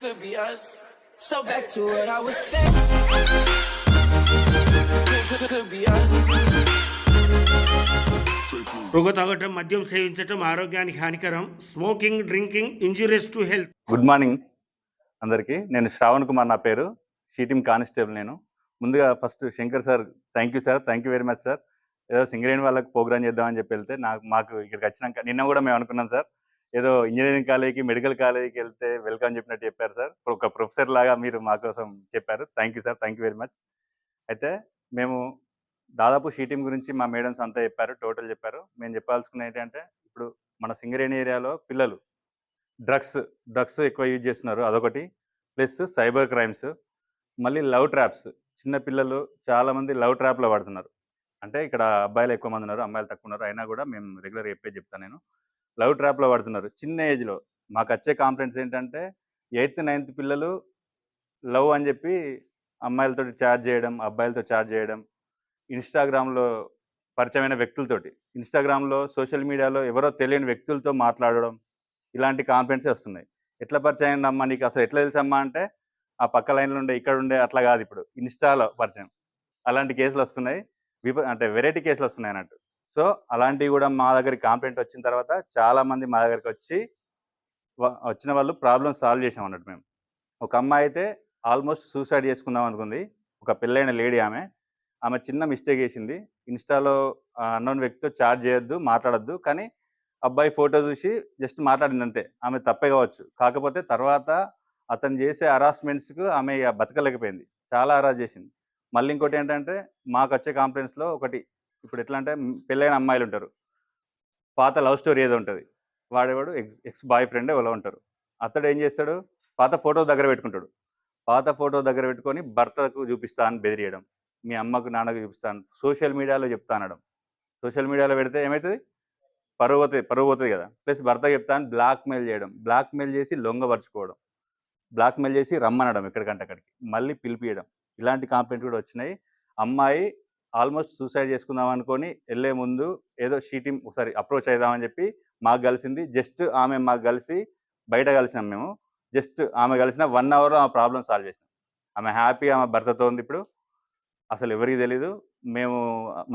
could be us. So back to what I was saying. Could, could, could be us. పొగ తాగటం మద్యం సేవించటం ఆరోగ్యానికి హానికరం. Smoking drinking injurious to health good morning అందరికీ. నేను శ్రావణ్ కుమార్ నా పేరు. షీటింగ్ కానిస్టేబుల్ నేను. ముందుగా first Shankar sir thank you sir thank you very much sir ఏదో సింగరేణి వాళ్ళకి ప్రోగ్రామ్ చేద్దామని చెప్పి వెళ్తే నాకు మాకు ఇక్కడికి వచ్చినాక నిన్న కూడా మేము అనుకున్నాం సార్ ఏదో ఇంజనీరింగ్ కాలేజీకి మెడికల్ కాలేజీకి వెళ్తే వెల్కమ్ చెప్పినట్టు చెప్పారు సార్. ఒక ప్రొఫెసర్ లాగా మీరు మా కోసం చెప్పారు. Thank you sir. Thank you very much. అయితే మేము దాదాపు షీటింగ్ గురించి మా మేడమ్స్ అంతా చెప్పారు టోటల్ చెప్పారు. మేము చెప్పాల్సుకున్న ఏంటంటే ఇప్పుడు మన సింగరేణి ఏరియాలో పిల్లలు డ్రగ్స్ డ్రగ్స్ ఎక్కువ యూజ్ చేస్తున్నారు. అదొకటి. ప్లస్ సైబర్ క్రైమ్స్ మళ్ళీ లవ్ ట్రాప్స్. చిన్న పిల్లలు చాలా మంది లవ్ ట్రాప్లో పడుతున్నారు. అంటే ఇక్కడ అబ్బాయిలు ఎక్కువ మంది ఉన్నారు అమ్మాయిలు తక్కువ ఉన్నారు. అయినా కూడా మేము రెగ్యులర్ చెప్పే చెప్తాను నేను. లవ్ ట్రాప్లో పడుతున్నారు. చిన్న ఏజ్లో. మాకు వచ్చే కాంప్లైంట్స్ ఏంటంటే ఎయిత్ నైన్త్ పిల్లలు లవ్ అని చెప్పి అమ్మాయిలతో చార్జ్ చేయడం అబ్బాయిలతో చార్జ్ చేయడం ఇన్స్టాగ్రామ్లో పరిచయమైన వ్యక్తులతోటి ఇన్స్టాగ్రామ్లో సోషల్ మీడియాలో ఎవరో తెలియని వ్యక్తులతో మాట్లాడడం ఇలాంటి కాంప్లైంట్స్ వస్తున్నాయి. ఎట్లా పరిచయం అమ్మా నీకు? అసలు ఎట్లా తెలుసమ్మా అంటే ఆ పక్క లైన్లో ఉండే ఇక్కడ ఉండే అట్లా కాదు ఇప్పుడు. ఇన్స్టాలో పరిచయం. అలాంటి కేసులు వస్తున్నాయి. విప అంటే వెరైటీ కేసులు వస్తున్నాయి అన్నట్టు. సో అలాంటివి కూడా మా దగ్గరికి కాంప్లైంట్ వచ్చిన తర్వాత చాలామంది మా దగ్గరికి వచ్చి వచ్చిన వాళ్ళు ప్రాబ్లమ్ సాల్వ్ చేసాం అన్నట్టు మేము. ఒక అమ్మాయి అయితే ఆల్మోస్ట్ సూసైడ్ చేసుకుందాం అనుకుంది. ఒక పెళ్ళైన లేడీ ఆమె. ఆమె చిన్న మిస్టేక్ చేసింది. ఇన్స్టాలో అన్నోన్ వ్యక్తితో చాట్ చేయొద్దు మాట్లాడొద్దు. కానీ అబ్బాయి ఫోటో చూసి జస్ట్ మాట్లాడింది అంతే. ఆమె తప్పే కావచ్చు. కాకపోతే తర్వాత అతను చేసే హరాస్మెంట్స్కు ఆమె ఇక బతకలేకపోయింది. చాలా హరాస్ చేసింది. మళ్ళీ ఇంకోటి ఏంటంటే మాకు వచ్చే కాంప్లైంట్స్లో ఒకటి ఇప్పుడు ఎట్లా అంటే పెళ్ళైన అమ్మాయిలు ఉంటారు. పాత లవ్ స్టోరీ ఏదో ఉంటుంది. వాడేవాడు? ఎక్స్ ఎక్స్ బాయ్ ఫ్రెండ్ ఎవరో ఉంటారు. అతడు ఏం చేస్తాడు? పాత ఫోటో దగ్గర పెట్టుకుంటాడు. పాత ఫోటో దగ్గర పెట్టుకొని భర్తకు చూపిస్తా అని బెదిరియడం. మీ అమ్మకు నాన్నకు చూపిస్తాను సోషల్ మీడియాలో చెప్తా అనడం. సోషల్ మీడియాలో పెడితే ఏమవుతుంది పరువు పోతుంది పరువు పోతుంది కదా. ప్లస్ భర్త చెప్తాను బ్లాక్మెయిల్ చేయడం. బ్లాక్మెయిల్ చేసి లొంగపరుచుకోవడం. బ్లాక్మెయిల్ చేసి రమ్మనడం ఎక్కడికంటే అక్కడికి. మళ్ళీ పిలిపియడం. ఇలాంటి కాంప్లైంట్ కూడా వచ్చినాయి. అమ్మాయి ఆల్మోస్ట్ సూసైడ్ చేసుకుందాం అనుకొని వెళ్ళే ముందు ఏదో షీటింగ్ ఒకసారి అప్రోచ్ అవుదామని చెప్పి మాకు కలిసింది. జస్ట్ ఆమె మాకు కలిసి బయట కలిసినాం మేము. జస్ట్ ఆమె కలిసిన వన్ అవర్లో ఆమె ప్రాబ్లమ్ సాల్వ్ చేసినాం. ఆమె హ్యాపీ ఆమె భర్తతో ఉంది ఇప్పుడు. అసలు ఎవరికి తెలీదు. మేము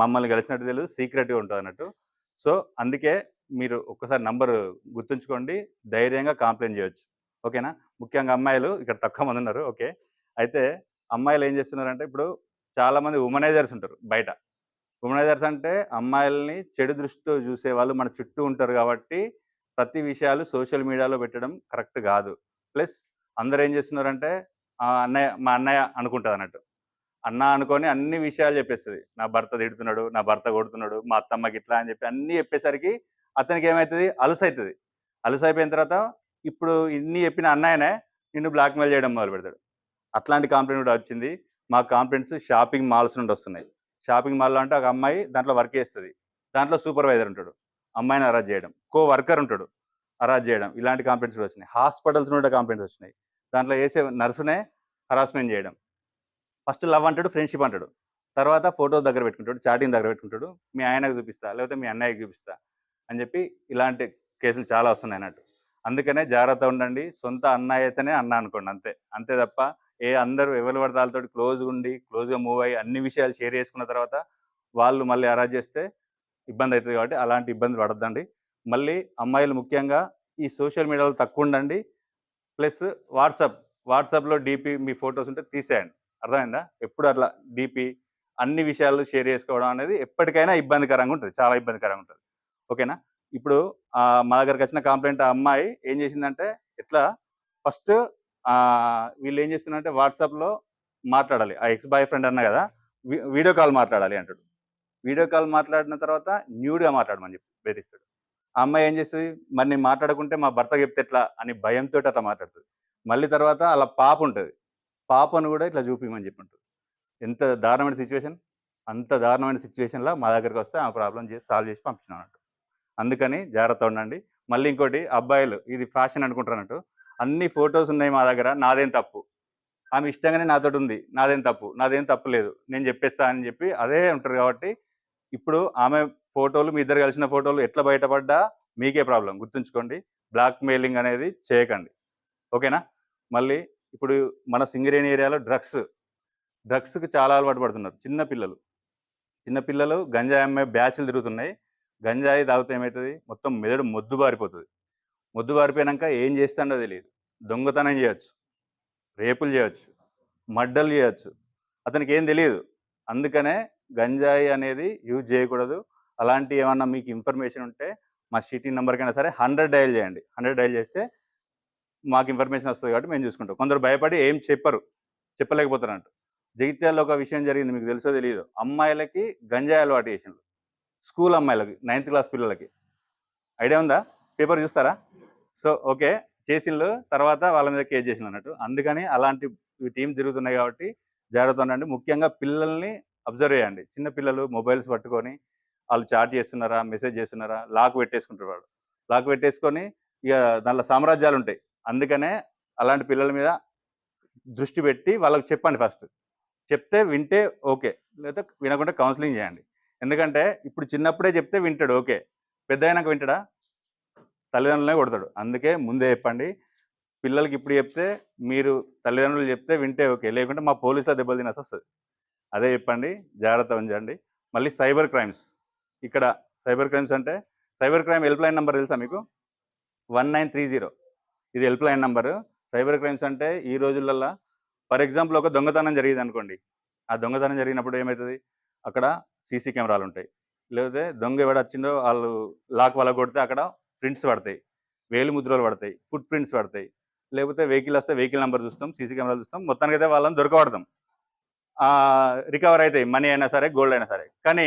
మమ్మల్ని కలిసినట్టు తెలియదు సీక్రెట్గా ఉంటుంది అన్నట్టు. సో అందుకే మీరు ఒక్కసారి నంబర్ గుర్తుంచుకోండి. ధైర్యంగా కంప్లైంట్ చేయొచ్చు. ఓకేనా? ముఖ్యంగా అమ్మాయిలు ఇక్కడ తక్కువ మంది ఉన్నారు. ఓకే. అయితే అమ్మాయిలు ఏం చేస్తున్నారంటే ఇప్పుడు చాలా మంది ఉమనైజర్స్ ఉంటారు బయట. ఉమనైజర్స్ అంటే అమ్మాయిల్ని చెడు దృష్టితో చూసే వాళ్ళు మన చుట్టూ ఉంటారు కాబట్టి ప్రతి విషయాలు సోషల్ మీడియాలో పెట్టడం కరెక్ట్ కాదు. ప్లస్ అందరు ఏం చేస్తున్నారంటే "ఆ, అన్నయ్య మా అన్నయ్య అనుకుంటుంది అన్నట్టు. అన్న అనుకొని అన్ని విషయాలు చెప్పేస్తుంది. నా భర్త తిడుతున్నాడు నా భర్త కొడుతున్నాడు మా అత్తమ్మకి ఇట్లా అని చెప్పి అన్ని చెప్పేసరికి అతనికి ఏమవుతుంది అలుసు అవుతుంది అయిపోయిన తర్వాత ఇప్పుడు ఇన్ని చెప్పిన అన్నయ్యనే నిన్ను బ్లాక్మెయిల్ చేయడం మొదలు పెడతాడు అట్లాంటి కంప్లైంట్ కూడా వచ్చింది. మా కంప్లైంట్స్ షాపింగ్ మాల్స్ నుండి వస్తున్నాయి. షాపింగ్ మాల్లో అంటే ఒక అమ్మాయి దాంట్లో వర్క్ చేస్తుంది. దాంట్లో సూపర్వైజర్ ఉంటాడు. అమ్మాయిని అరాజ్ చేయడం. కో వర్కర్ ఉంటాడు. అరాజ్ చేయడం. ఇలాంటి కంప్లైంట్స్ వచ్చినాయి. హాస్పిటల్స్ నుండి కంప్లైంట్స్ వచ్చినాయి. దాంట్లో వేసే నర్సునే హరాస్మెంట్ చేయడం. ఫస్ట్ లవ్ అంటాడు ఫ్రెండ్షిప్ అంటాడు. తర్వాత ఫోటో దగ్గర పెట్టుకుంటాడు చాటింగ్ దగ్గర పెట్టుకుంటాడు. మీ ఆయనకు చూపిస్తా లేకపోతే మీ అన్నయ్యకి చూపిస్తా అని చెప్పి ఇలాంటి కేసులు చాలా వస్తున్నాయి అన్నట్టు. అందుకనే జాగ్రత్త ఉండండి. సొంత అన్నయ్య అయితేనే అన్న అనుకోండి అంతే. అంతే తప్ప ఏ అందరూ ఎవరి పడితే వాళ్ళతో క్లోజ్గా ఉండి క్లోజ్గా మూవ్ అయ్యి అన్ని విషయాలు షేర్ చేసుకున్న తర్వాత వాళ్ళు మళ్ళీ అరాజ్ చేస్తే ఇబ్బంది అవుతుంది కాబట్టి అలాంటి ఇబ్బంది పడద్దండి. మళ్ళీ అమ్మాయిలు ముఖ్యంగా ఈ సోషల్ మీడియాలో తక్కువ ఉండండి. ప్లస్ వాట్సాప్ వాట్సాప్లో డీపీ మీ ఫొటోస్ ఉంటే తీసేయండి. అర్థమైందా? ఎప్పుడు అట్లా డీపీ అన్ని విషయాలు షేర్ చేసుకోవడం అనేది ఎప్పటికైనా ఇబ్బందికరంగా ఉంటుంది చాలా ఇబ్బందికరంగా ఉంటుంది. ఓకేనా? ఇప్పుడు మా దగ్గరకు వచ్చిన కంప్లైంట్ ఆ అమ్మాయి ఏం చేసిందంటే ఎట్లా ఫస్ట్ వీళ్ళు ఏం చేస్తున్నారంటే వాట్సాప్లో మాట్లాడాలి. ఆ ఎక్స్ బాయ్ ఫ్రెండ్ అన్న కదా వీడియో కాల్ మాట్లాడాలి అంటాడు. వీడియో కాల్ మాట్లాడిన తర్వాత న్యూడ్గా మాట్లాడమని చెప్పి బెదిరిస్తాడు. ఆ అమ్మాయి ఏం చేస్తుంది? మరి నేను మాట్లాడకుంటే మా భర్త చెప్తే ఎట్లా? అని భయంతో అట్లా మాట్లాడుతుంది. మళ్ళీ తర్వాత అలా పాప ఉంటుంది. పాపను కూడా ఇట్లా చూపించమని చెప్పి ఉంటుంది ఎంత దారుణమైన సిచ్యువేషన్? అంత దారుణమైన సిచ్యువేషన్లో మా దగ్గరికి వస్తే ఆ ప్రాబ్లం చేసి సాల్వ్ చేసి పంపించిన అందుకని జాగ్రత్త ఉండండి. మళ్ళీ ఇంకోటి అబ్బాయిలు ఇది ఫ్యాషన్ అనుకుంటారు అన్నట్టు అన్ని ఫొటోస్ ఉన్నాయి మా దగ్గర. నాదేం తప్పు. ఆమె ఇష్టంగానే నాతో ఉంది. నాదేం తప్పు. నాదేం తప్పు లేదు. నేను చెప్పేస్తా అని చెప్పి అదే ఉంటారు కాబట్టి ఇప్పుడు ఆమె ఫోటోలు మీ ఇద్దరు కలిసిన ఫోటోలు ఎట్లా బయటపడ్డా మీకే ప్రాబ్లం. గుర్తుంచుకోండి. బ్లాక్ మెయిలింగ్ అనేది చేయకండి. ఓకేనా? మళ్ళీ ఇప్పుడు మన సింగరేణి ఏరియాలో డ్రగ్స్. డ్రగ్స్కి చాలా అలవాటు పడుతున్నారు చిన్న పిల్లలు. చిన్న పిల్లలు గంజాయి అమ్మే బ్యాచ్లు తిరుగుతున్నాయి. గంజాయి తాగితే ఏమవుతుంది? మొత్తం మెదడు మొద్దుబారిపోతుంది. ముద్దు బారిపోయాక ఏం చేస్తాడో తెలియదు దొంగతనం చేయొచ్చు. రేపులు చేయొచ్చు. మడ్డలు చేయొచ్చు. అతనికి ఏం తెలియదు అందుకనే గంజాయి అనేది యూజ్ చేయకూడదు. అలాంటి ఏమన్నా మీకు ఇన్ఫర్మేషన్ ఉంటే మా సిటీ నెంబర్కైనా సరే హండ్రెడ్ డయల్ చేయండి. హండ్రెడ్ డయల్ చేస్తే మాకు ఇన్ఫర్మేషన్ వస్తుంది కాబట్టి మేము చూసుకుంటాం. కొందరు భయపడి ఏం చెప్పరు. చెప్పలేకపోతారంట. జగిత్యాల్లో ఒక విషయం జరిగింది మీకు తెలుసో తెలియదు అమ్మాయిలకి గంజాయి అలవాటు చేసిండ్రు. స్కూల్ అమ్మాయిలకి నైన్త్ క్లాస్ పిల్లలకి. ఐడియా ఉందా? పేపర్ చూస్తారా? So okay. చేసిండ్రు తర్వాత వాళ్ళ మీద కేర్ చేసిండ్రు అన్నట్టు. అందుకని అలాంటి టీం తిరుగుతున్నాయి కాబట్టి జాగ్రత్త ఉండండి. ముఖ్యంగా పిల్లల్ని అబ్జర్వ్ చేయండి. చిన్న పిల్లలు మొబైల్స్ పట్టుకొని వాళ్ళు చాట్ చేస్తున్నారా మెసేజ్ చేస్తున్నారా లాక్ పెట్టేసుకుంటారు వాళ్ళు. లాక్ పెట్టేసుకొని ఇక దాంట్లో సామ్రాజ్యాలు ఉంటాయి. అందుకనే అలాంటి పిల్లల మీద దృష్టి పెట్టి వాళ్ళకి చెప్పండి ఫస్ట్. చెప్తే వింటే ఓకే. లేదా వినకుండా కౌన్సిలింగ్ చేయండి. ఎందుకంటే ఇప్పుడు చిన్నప్పుడే చెప్తే వింటాడు. ఓకే. పెద్ద అయినాక వింటాడా? తల్లిదండ్రులనే కొడతాడు. అందుకే ముందే చెప్పండి పిల్లలకి ఇప్పుడు చెప్తే మీరు తల్లిదండ్రులు చెప్తే వింటే ఓకే లేకుంటే మా పోలీసులు దెబ్బలు తినాల్సి వస్తుంది. అదే చెప్పండి జాగ్రత్త ఉంచండి. మళ్ళీ సైబర్ క్రైమ్స్. ఇక్కడ సైబర్ క్రైమ్స్ అంటే cyber crime help line number తెలుసా మీకు? One nine three zero. ఇది help line number. Cyber crimes అంటే ఈ రోజులల్లో ఫర్ ఎగ్జాంపుల్ ఒక దొంగతనం జరిగింది అనుకోండి. ఆ దొంగతనం జరిగినప్పుడు ఏమవుతుంది అక్కడ సీసీ కెమెరాలు ఉంటాయి. లేకపోతే దొంగ ఎవడ వచ్చిందో వాళ్ళు లాక్ వాళ్ళ కొడితే అక్కడ ప్రింట్స్ పడతాయి. వేలు ముద్రలు పడతాయి. ఫుట్ ప్రింట్స్ పడతాయి. లేకపోతే వెహికల్ వస్తే వెహికల్ నెంబర్ చూస్తాం సీసీ కెమెరాలు చూస్తాం మొత్తానికి అయితే వాళ్ళని దొరకబడతాం. రికవర్ అవుతాయి. మనీ అయినా సరే గోల్డ్ అయినా సరే. కానీ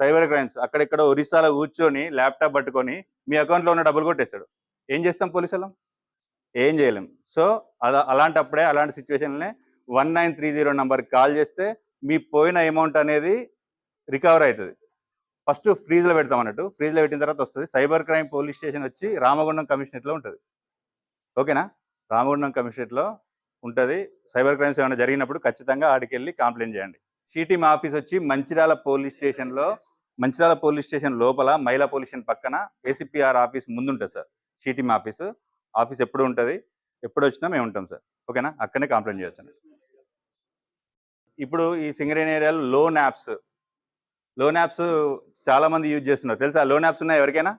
సైబర్ క్రైమ్స్ అక్కడెక్కడ ఒరిస్సాలో కూర్చొని ల్యాప్టాప్ పట్టుకొని మీ అకౌంట్లో ఉన్న డబ్బులు కొట్టేస్తాడు. ఏం చేస్తాం పోలీసులు ఏం చేయలేం. సో అలా అలాంటప్పుడే అలాంటి సిచ్యువేషన్లనే వన్ నైన్ త్రీ జీరో నెంబర్కి కాల్ చేస్తే మీ పోయిన అమౌంట్ అనేది రికవర్ అవుతుంది. ఫస్ట్ ఫ్రీజ్లో పెడతాం అన్నట్టు. ఫ్రీజ్లో పెట్టిన తర్వాత వస్తుంది. సైబర్ క్రైమ్ పోలీస్ స్టేషన్ వచ్చి రామగుండం కమిషనరేట్లో ఉంటుంది. ఓకేనా? రామగుండం కమిషనరేట్లో ఉంటుంది. సైబర్ క్రైమ్స్ ఏమైనా జరిగినప్పుడు ఖచ్చితంగా ఆడికి వెళ్ళి కంప్లైంట్ చేయండి. షీటీమ్ ఆఫీస్ వచ్చి మంచిర్యాల పోలీస్ స్టేషన్లో మంచిర్యాల పోలీస్ స్టేషన్ లోపల మహిళా పోలీస్ స్టేషన్ పక్కన ఏసీపీఆర్ ఆఫీస్ ముందు ఉంటుంది సార్ షీటీమ్ ఆఫీస్. ఆఫీస్ ఎప్పుడు ఉంటుంది? ఎప్పుడు వచ్చినా మేము ఉంటాం సార్. ఓకేనా? అక్కడనే కంప్లైంట్ చేయొచ్చు ఇప్పుడు ఈ సింగరేణి ఏరియాలో లోన్ యాప్స్ లోన్ యాప్స్ చాలా మంది యూజ్ చేస్తున్నారు. తెలుసా? లోన్ యాప్స్ ఉన్నాయి ఎవరికైనా?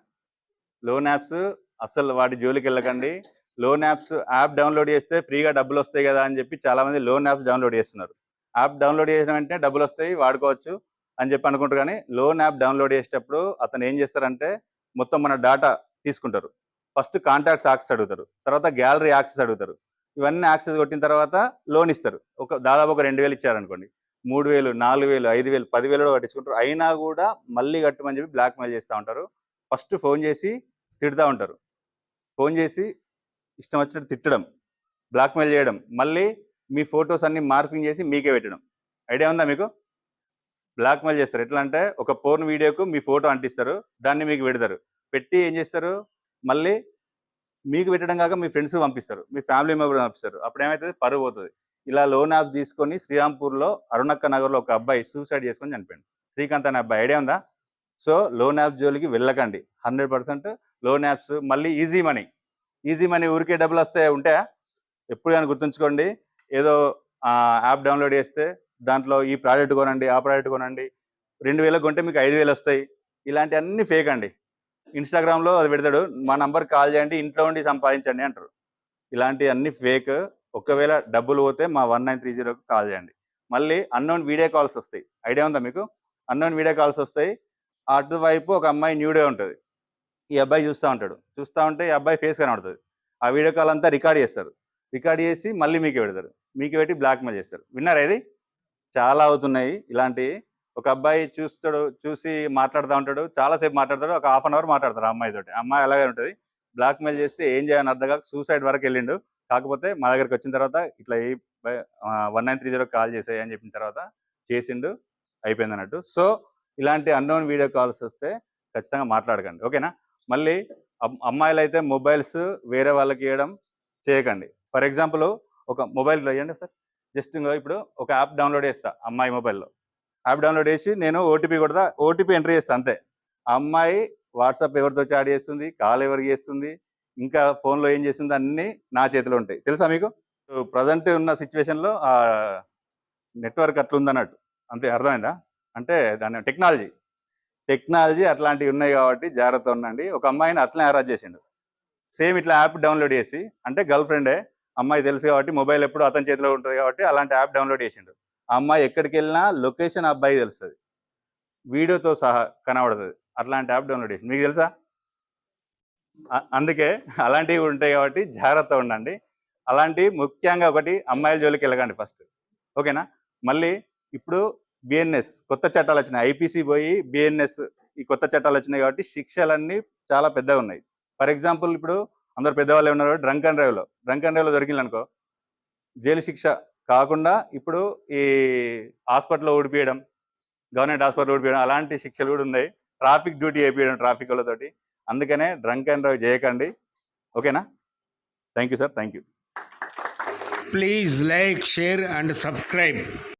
లోన్ యాప్స్ అస్సలు వాటి జోలికి వెళ్ళకండి. లోన్ యాప్స్ యాప్ డౌన్లోడ్ చేస్తే ఫ్రీగా డబ్బులు వస్తాయి కదా అని చెప్పి చాలా మంది లోన్ యాప్స్ డౌన్లోడ్ చేస్తున్నారు. యాప్ డౌన్లోడ్ చేసిన వెంటనే డబ్బులు వస్తాయి వాడుకోవచ్చు అని చెప్పి అనుకుంటారు కానీ లోన్ యాప్ డౌన్లోడ్ చేసేటప్పుడు అతను ఏం చేస్తారంటే మొత్తం మన డేటా తీసుకుంటారు. ఫస్ట్ కాంటాక్ట్స్ యాక్సెస్ అడుగుతారు. తర్వాత గ్యాలరీ యాక్సెస్ అడుగుతారు. ఇవన్నీ యాక్సెస్ కొట్టిన తర్వాత లోన్ ఇస్తారు. ఒక దాదాపు ఒక రెండు వేలు ఇచ్చారనుకోండి. మూడు వేలు నాలుగు వేలు ఐదు వేలు పదివేలు కూడా కట్టించుకుంటారు. అయినా కూడా మళ్ళీ కట్టమని చెప్పి బ్లాక్ మెయిల్ చేస్తూ ఉంటారు. ఫస్ట్ ఫోన్ చేసి తిడుతూ ఉంటారు. ఫోన్ చేసి ఇష్టం వచ్చినట్టు తిట్టడం బ్లాక్మెయిల్ చేయడం మళ్ళీ మీ ఫొటోస్ అన్ని మార్పింగ్ చేసి మీకే పెట్టడం. ఐడియా ఉందా మీకు? బ్లాక్మెయిల్ చేస్తారు. ఎట్లా అంటే ఒక పోర్న్ వీడియోకు మీ ఫోటో అంటిస్తారు దాన్ని మీకు పెడతారు. పెట్టి ఏం చేస్తారు? మళ్ళీ మీకు పెట్టడం కాక మీ ఫ్రెండ్స్ పంపిస్తారు. మీ ఫ్యామిలీ మెంబర్ పంపిస్తారు. అప్పుడు ఏమవుతుంది పరువు పోతుంది. ఇలా లోన్ యాప్స్ తీసుకొని శ్రీరాంపూర్లో అరుణక్క నగర్లో ఒక అబ్బాయి సూసైడ్ చేసుకొని చనిపోయాడు. శ్రీకాంత్ అనే అబ్బాయి ఐడియా ఉందా? సో లోన్ యాప్ జోలికి వెళ్ళకండి. హండ్రెడ్ పర్సెంట్ లోన్ యాప్స్ మళ్ళీ ఈజీ మనీ. ఈజీ మనీ ఊరికే డబ్బులు వస్తే ఉంటే ఎప్పుడు కానీ గుర్తుంచుకోండి. ఏదో యాప్ డౌన్లోడ్ చేస్తే దాంట్లో ఈ ప్రోడక్ట్ కొనండి ఆ ప్రోడక్ట్ కొనండి. రెండు వేలకు కొంటే మీకు ఐదు వేలు వస్తాయి. ఇలాంటి అన్ని ఫేక్ అండి. ఇన్స్టాగ్రామ్లో అది పెడతాడు మా నంబర్ కాల్ చేయండి ఇంట్లో ఉండి సంపాదించండి అంటారు. ఇలాంటి అన్ని ఫేక్ ఒకవేళ డబ్బులు పోతే మా వన్ నైన్ త్రీ జీరోకి కాల్ చేయండి. మళ్ళీ అన్నోన్ వీడియో కాల్స్ వస్తాయి. ఐడియా ఉందా మీకు? అన్నోన్ వీడియో కాల్స్ వస్తాయి. అటువైపు ఒక అమ్మాయి న్యూడే ఉంటుంది. ఈ అబ్బాయి చూస్తూ ఉంటాడు. చూస్తూ ఉంటే ఈ అబ్బాయి ఫేస్ కనబడుతుంది. ఆ వీడియో కాల్ అంతా రికార్డ్ చేస్తారు. రికార్డ్ చేసి మళ్ళీ మీకు పెడతారు. మీకు పెట్టి బ్లాక్మెయిల్ చేస్తారు. విన్నారా ఇది? చాలా అవుతున్నాయి ఇలాంటివి ఒక అబ్బాయి చూస్తాడు చూసి మాట్లాడుతూ ఉంటాడు. చాలాసేపు మాట్లాడతాడు. ఒక హాఫ్ అన్ అవర్ మాట్లాడతారు అమ్మాయితో అమ్మాయి తోటి. అమ్మాయి అలాగే ఉంటుంది. బ్లాక్మెయిల్ చేస్తే ఏం చేయాలని అర్థం కాక సూసైడ్ వరకు వెళ్ళిండు. కాకపోతే మా దగ్గరికి వచ్చిన తర్వాత ఇట్లా ఏ one nine three zero call చేసాయి అని చెప్పిన తర్వాత చేసిండు అయిపోయింది అన్నట్టు. సో ఇలాంటి అన్నోన్ వీడియో కాల్స్ వస్తే ఖచ్చితంగా మాట్లాడకండి. ఓకేనా? మళ్ళీ అమ్మాయిలు అయితే మొబైల్స్ వేరే వాళ్ళకి ఇవ్వడం చేయకండి. ఫర్ ఎగ్జాంపుల్ ఒక మొబైల్ ఇవ్వండి సార్. జస్ట్ ఇప్పుడు ఒక యాప్ డౌన్లోడ్ చేస్తా అమ్మాయి మొబైల్లో. యాప్ డౌన్లోడ్ చేసి నేను ఓటీపీ కొడతా ఓటీపీ ఎంట్రీ చేస్తా అంతే. ఆ అమ్మాయి వాట్సాప్ ఎవరితో చాట్ చేస్తుంది కాల్ ఎవరికి చేస్తుంది ఇంకా ఫోన్లో ఏం చేసిందో అన్నీ నా చేతిలో ఉంటాయి. తెలుసా మీకు? ప్రజెంట్ ఉన్న సిచ్యువేషన్లో ఆ నెట్వర్క్ అట్లా ఉందన్నట్టు అంతే అర్థమైందా? అంటే దాని టెక్నాలజీ. టెక్నాలజీ అట్లాంటివి ఉన్నాయి కాబట్టి జాగ్రత్త ఉండండి. ఒక అమ్మాయిని అట్లనే అరెస్ట్ చేసిండు. సేమ్ ఇట్లా యాప్ డౌన్లోడ్ చేసి అంటే గర్ల్ ఫ్రెండే అమ్మాయి తెలుసు కాబట్టి మొబైల్ ఎప్పుడు అతని చేతిలో ఉంటుంది కాబట్టి అలాంటి యాప్ డౌన్లోడ్ చేసిండు. ఆ అమ్మాయి ఎక్కడికి వెళ్ళినా లొకేషన్ అబ్బాయి తెలుస్తుంది. వీడియోతో సహా కనబడుతుంది. అట్లాంటి యాప్ డౌన్లోడ్ చేసి మీకు తెలుసా? అందుకే అలాంటివి ఉంటాయి కాబట్టి జాగ్రత్త ఉండండి. అలాంటి ముఖ్యంగా ఒకటి అమ్మాయిల జోలికి వెళ్ళకండి ఫస్ట్. ఓకేనా? మళ్ళీ ఇప్పుడు బిఎన్ఎస్ కొత్త చట్టాలు వచ్చినాయి. ఐపీసీ పోయి బిఎన్ఎస్ ఈ కొత్త చట్టాలు వచ్చినాయి కాబట్టి శిక్షలన్నీ చాలా పెద్దగా ఉన్నాయి. ఫర్ ఎగ్జాంపుల్ ఇప్పుడు అందరు పెద్దవాళ్ళు ఉన్నారు డ్రంక్ అండ్ డ్రైవ్లో. డ్రంక్ అండ్ డ్రైవ్లో దొరికింది అనుకో. జైలు శిక్ష కాకుండా ఇప్పుడు ఈ హాస్పిటల్లో ఓడిపియడం గవర్నమెంట్ హాస్పిటల్ ఓడిపియడం అలాంటి శిక్షలు కూడా ఉన్నాయి. ట్రాఫిక్ డ్యూటీ అయిపోయడం ట్రాఫిక్ వాళ్ళతోటి. అందుకనే డ్రంక్ అండ్ డ్రైవ్ చేయకండి. ఓకేనా? Thank you sir thank you please like share and subscribe.